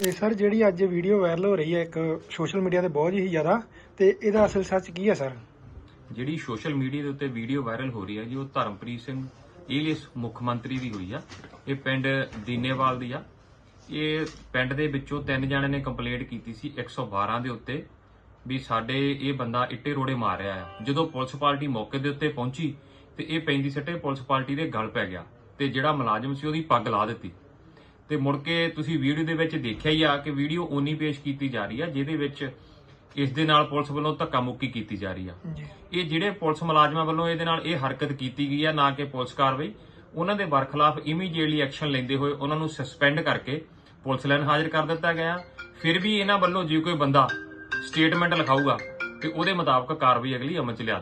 ਤੇ ਸਰ ਜਿਹੜੀ ਅੱਜ ਵੀਡੀਓ ਵਾਇਰਲ ਹੋ ਰਹੀ ਹੈ ਇੱਕ ਸੋਸ਼ਲ ਮੀਡੀਆ ਤੇ ਬਹੁਤ ਹੀ ਜ਼ਿਆਦਾ ਤੇ ਇਹਦਾ ਅਸਲ ਸੱਚ ਕੀ ਹੈ ਸਰ? ਜਿਹੜੀ ਸੋਸ਼ਲ ਮੀਡੀਆ ਦੇ ਉੱਤੇ ਵੀਡੀਓ ਵਾਇਰਲ ਹੋ ਰਹੀ ਹੈ ਜੀ ਉਹ ਧਰਮਪ੍ਰੀਤ ਸਿੰਘ ਏਲੀਸ ਮੁੱਖ ਮੰਤਰੀ ਦੀ ਹੋਈ ਆ। ਇਹ ਪਿੰਡ ਦੀਨੇਵਾਲ ਦੀ ਆ। ਇਹ ਪਿੰਡ ਦੇ ਵਿੱਚੋਂ ਤਿੰਨ ਜਣਿਆਂ ਨੇ ਕੰਪਲੇਂਟ ਕੀਤੀ ਸੀ 112 ਦੇ ਉੱਤੇ ਵੀ ਸਾਡੇ ਇਹ ਬੰਦਾ ਇੱਟੇ ਰੋੜੇ ਮਾਰ ਰਿਹਾ ਹੈ ਜਦੋਂ ਪੁਲਿਸ ਪਾਰਟੀ ਮੌਕੇ ਦੇ ਉੱਤੇ ਪਹੁੰਚੀ ਤੇ ਇਹ ਪੈਂਦੀ ਸੱਟੇ ਪੁਲਿਸ ਪਾਰਟੀ ਦੇ ਗਲ ਪੈ ਗਿਆ ਤੇ ਜਿਹੜਾ ਮੁਲਾਜ਼ਮ ਸੀ ਉਹਦੀ ਪੱਗ ਲਾ ਦਿੱਤੀ। ਤੇ ਮੁੜ ਕੇ ਤੁਸੀਂ ਵੀਡੀਓ ਦੇ ਵਿੱਚ ਦੇਖਿਆ ਹੀ ਆ ਕਿ ਵੀਡੀਓ ਓਨੀ ਪੇਸ਼ ਕੀਤੀ ਜਾ ਰਹੀ ਆ ਜਿਹਦੇ ਵਿੱਚ ਇਸ ਦੇ ਨਾਲ ਪੁਲਿਸ ਵੱਲੋਂ ਧੱਕਾ ਮੁੱਕੀ ਕੀਤੀ ਜਾ ਰਹੀ ਆ। ਇਹ ਜਿਹੜੇ ਪੁਲਿਸ ਮੁਲਾਜ਼ਮਾਂ ਵੱਲੋਂ ਇਹਦੇ ਨਾਲ ਇਹ ਹਰਕਤ ਕੀਤੀ ਗਈ ਆ ਨਾ ਕਿ ਪੁਲਿਸ ਕਾਰਵਾਈ ਉਹਨਾਂ ਦੇ ਬਰਖਲਾਫ ਇਮੀਡੀਏਟਲੀ ਐਕਸ਼ਨ ਲੈਂਦੇ ਹੋਏ ਉਹਨਾਂ ਨੂੰ ਸਸਪੈਂਡ ਕਰਕੇ ਪੁਲਿਸ ਲਾਈਨ ਹਾਜ਼ਰ ਕਰ ਦਿੱਤਾ ਗਿਆ। ਫਿਰ ਵੀ ਇਹਨਾਂ ਵੱਲੋਂ ਜੇ ਕੋਈ ਬੰਦਾ ਸਟੇਟਮੈਂਟ ਲਿਖਾਊਗਾ ਤੇ ਉਹਦੇ ਮੁਤਾਬਕ ਕਾਰਵਾਈ ਅਗਲੀ ਅਮਲ ਚ ਲਿਆ